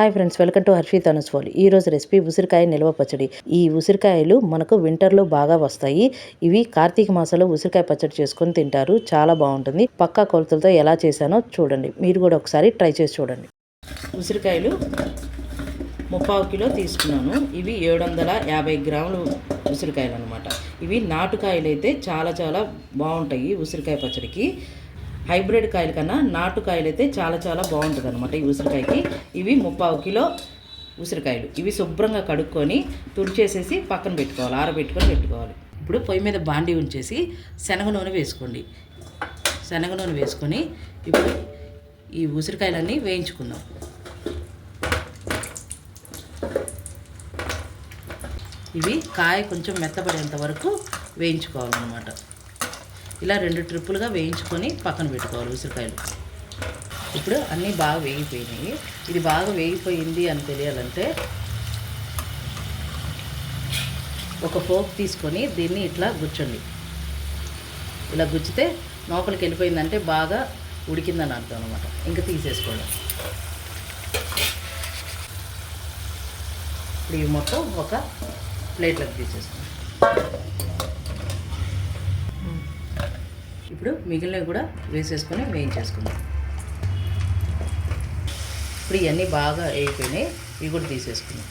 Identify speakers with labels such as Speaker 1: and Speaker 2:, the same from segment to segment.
Speaker 1: Hi friends welcome to Harshit Anuswal ఈ రోజు recipe ఉసిరికాయ నిల్వ పచ్చడి. ఈ ఉసిరికాయలు మనకు వింటర్లో బాగా వస్తాయి. ఇవి కార్తీక మాసంలో ఉసిరికాయ పచ్చడి చేసుకొని తింటారు. చాలా బాగుంటుంది. పక్కా కొలతలతో ఎలా చేశానో చూడండి. మీరు కూడా ఒకసారి ట్రై చేసి చూడండి. ఉసిరికాయలు ముప్పావు కిలో తీసుకున్నాను. ఇవి ఏడు వందల యాభై గ్రాములు ఉసిరికాయలు అనమాట ఇవి నాటుకాయలు అయితే చాలా చాలా బాగుంటాయి ఉసిరికాయ పచ్చడికి. హైబ్రిడ్ కాయల కన్నా నాటు కాయలు అయితే చాలా చాలా బాగుంటుంది అనమాట ఈ ఉసిరికాయకి. ఇవి ముప్పావు కిలో ఉసిరికాయలు. ఇవి శుభ్రంగా కడుక్కొని తుడిచేసేసి పక్కన పెట్టుకోవాలి ఆరబెట్టుకొని పెట్టుకోవాలి. ఇప్పుడు పొయ్యి మీద బాండి ఉంచేసి శనగ నూనె వేసుకోండి. శనగ నూనె వేసుకొని ఇప్పుడు ఈ ఉసిరికాయలన్నీ వేయించుకుందాం. ఇవి కాయ కొంచెం మెత్తపడేంత వరకు వేయించుకోవాలన్నమాట. ఇలా రెండు ట్రిప్పులుగా వేయించుకొని పక్కన పెట్టుకోవాలి ఉసిరికాయలు. ఇప్పుడు అన్నీ బాగా వేగిపోయినాయి. ఇది బాగా వేగిపోయింది అని తెలియాలంటే ఒక ఫోక్ తీసుకొని దీన్ని ఇట్లా గుచ్చండి. ఇలా గుచ్చితే లోపలికి వెళ్ళిపోయిందంటే బాగా ఉడికిందని అర్థం అనమాట ఇంకా తీసేసుకోండి. ఇప్పుడు ఇవి మొత్తం ఒక ప్లేట్లోకి తీసేసుకోండి. ఇప్పుడు మిగిలినవి కూడా వేసేసుకొని వేయించేసుకుందాం. ఇప్పుడు ఇవన్నీ బాగా అయిపోయినాయి. ఇవి కూడా తీసేసుకుందాం.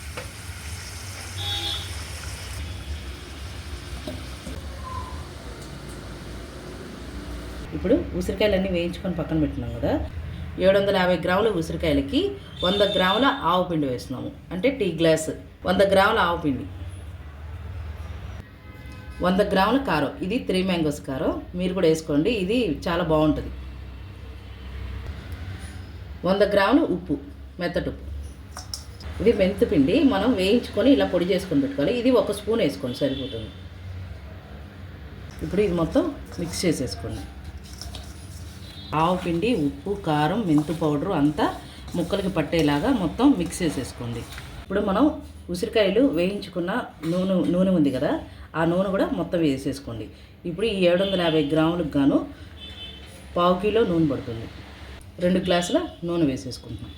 Speaker 1: ఇప్పుడు ఉసిరికాయలన్నీ వేయించుకొని పక్కన పెట్టున్నాం కదా. ఏడు వందల యాభై గ్రాముల ఉసిరికాయలకి వంద గ్రాముల ఆవు పిండి వేస్తున్నాము. అంటే టీ గ్లాస్. వంద గ్రాముల ఆవు పిండి. వంద గ్రాముల కారం. ఇది త్రీ మ్యాంగోస్ కారం. మీరు కూడా వేసుకోండి. ఇది చాలా బాగుంటుంది. వంద గ్రాములు ఉప్పు మెత్తటి ఉప్పు. ఇది మెంతిపిండి మనం వేయించుకొని ఇలా పొడి చేసుకొని పెట్టుకోవాలి. ఇది ఒక స్పూన్ వేసుకోండి. సరిపోతుంది. ఇప్పుడు ఇది మొత్తం మిక్స్ చేసేసుకోండి. ఆవు పిండి ఉప్పు కారం మెంతు పౌడరు అంతా ముక్కలకి పట్టేలాగా మొత్తం మిక్స్ చేసేసుకోండి. ఇప్పుడు మనం ఉసిరికాయలు వేయించుకున్న నూనె నూనె ఉంది కదా ఆ నూనె కూడా మొత్తం వేసేసుకోండి. ఇప్పుడు ఈ ఏడు వందల యాభై గ్రాములకు గాను పావు కిలో నూనె పడుతుంది. రెండు గ్లాసుల నూనె వేసేసుకుంటున్నాం.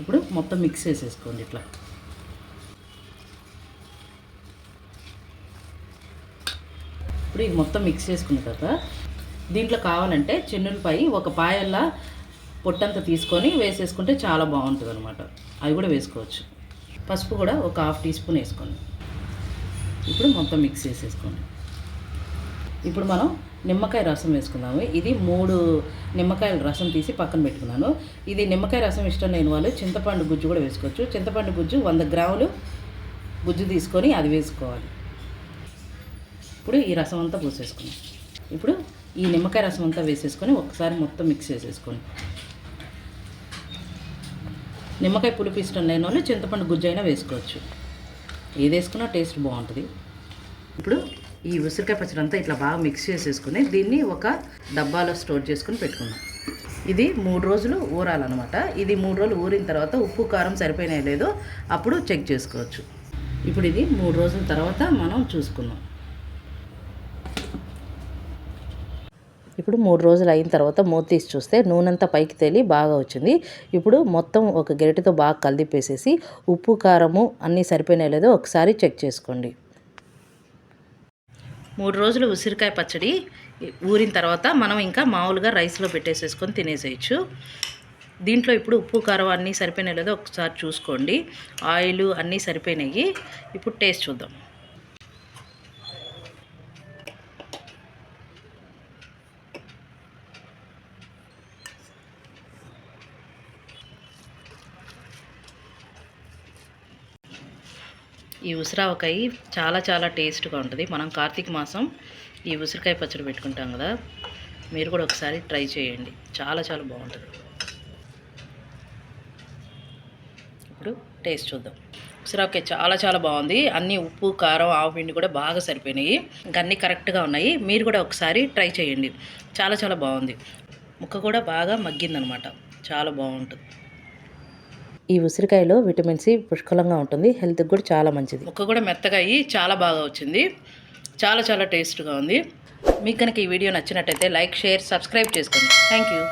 Speaker 1: ఇప్పుడు మొత్తం మిక్స్ చేసేసుకోండి ఇట్లా. ఇప్పుడు ఇది మొత్తం మిక్స్ చేసుకున్న తర్వాత దీంట్లో కావాలంటే చెన్నులపై ఒక పాయల్లా పొట్టంతా తీసుకొని వేసేసుకుంటే చాలా బాగుంటుంది అనమాట అవి కూడా వేసుకోవచ్చు. పసుపు కూడా ఒక హాఫ్ టీ స్పూన్ వేసుకోండి. ఇప్పుడు మొత్తం మిక్స్ చేసేసుకోండి. ఇప్పుడు మనం నిమ్మకాయ రసం వేసుకుందాము. ఇది మూడు నిమ్మకాయల రసం తీసి పక్కన పెట్టుకున్నాను. ఇది నిమ్మకాయ రసం ఇష్టం లేని వాళ్ళు చింతపండు గుజ్జు కూడా వేసుకోవచ్చు. చింతపండు గుజ్జు వంద గ్రాములు గుజ్జు తీసుకొని అది వేసుకోవాలి. ఇప్పుడు ఈ రసం అంతా పోసేసుకున్నాం ఇప్పుడు ఈ నిమ్మకాయ రసం అంతా వేసేసుకొని ఒకసారి మొత్తం మిక్స్ చేసేసుకోండి. నిమ్మకాయ పులుపు ఇష్టం లేని వాళ్ళు చింతపండు గుజ్జు అయినా వేసుకోవచ్చు. ఏది వేసుకున్నా టేస్ట్ బాగుంటుంది. ఇప్పుడు ఈ ఉసిరికాయ పచ్చడి అంతా ఇట్లా బాగా మిక్స్ చేసేసుకుని దీన్ని ఒక డబ్బాలో స్టోర్ చేసుకుని పెట్టుకుందాం. ఇది మూడు రోజులు ఊరాలన్నమాట. ఇది మూడు రోజులు ఊరిన తర్వాత ఉప్పు కారం సరిపోయినాయో లేదో అప్పుడు చెక్ చేసుకోవచ్చు. ఇప్పుడు ఇది మూడు రోజుల తర్వాత మనం చూసుకుందాం. ఇప్పుడు మూడు రోజులు అయిన తర్వాత మూత తీసి చూస్తే నూనెంతా పైకి తేలి బాగా వచ్చింది. ఇప్పుడు మొత్తం ఒక గరిటెతో బాగా కలిపేసేసి ఉప్పు కారము అన్నీ సరిపోయినాయి లేదో ఒకసారి చెక్ చేసుకోండి. మూడు రోజులు ఉసిరికాయ పచ్చడి ఊరిన తర్వాత మనం ఇంకా మామూలుగా రైస్లో పెట్టేసేసుకొని తినేసేయచ్చు. దీంట్లో ఇప్పుడు ఉప్పు కారం అన్నీ సరిపోయినాయి లేదో ఒకసారి చూసుకోండి. ఆయిల్ అన్నీ సరిపోయినాయి. ఇప్పుడు టేస్ట్ చూద్దాం. ఈ ఉసిరావకాయ చాలా చాలా టేస్ట్గా ఉంటుంది. మనం కార్తీక మాసం ఈ ఉసిరికాయ పచ్చడి పెట్టుకుంటాం కదా మీరు కూడా ఒకసారి ట్రై చేయండి. చాలా చాలా బాగుంటుంది. ఇప్పుడు టేస్ట్ చూద్దాం. ఉసిరావకాయ చాలా చాలా బాగుంది. అన్నీ ఉప్పు కారం ఆవు పిండి కూడా బాగా సరిపోయినాయి. ఇంకా అన్నీ కరెక్ట్గా ఉన్నాయి. మీరు కూడా ఒకసారి ట్రై చేయండి. చాలా చాలా బాగుంది. ముక్క కూడా బాగా మగ్గిందనమాట. చాలా బాగుంటుంది. ఈ ఉసిరికాయలో విటమిన్ సి పుష్కలంగా ఉంటుంది. హెల్త్కి కూడా చాలా మంచిది. ముక్క కూడా మెత్తగా అయ్యి చాలా బాగా వచ్చింది. చాలా చాలా టేస్ట్గా ఉంది. మీకు కనుక ఈ వీడియో నచ్చినట్టయితే లైక్ షేర్ సబ్స్క్రైబ్ చేసుకోండి. Thank you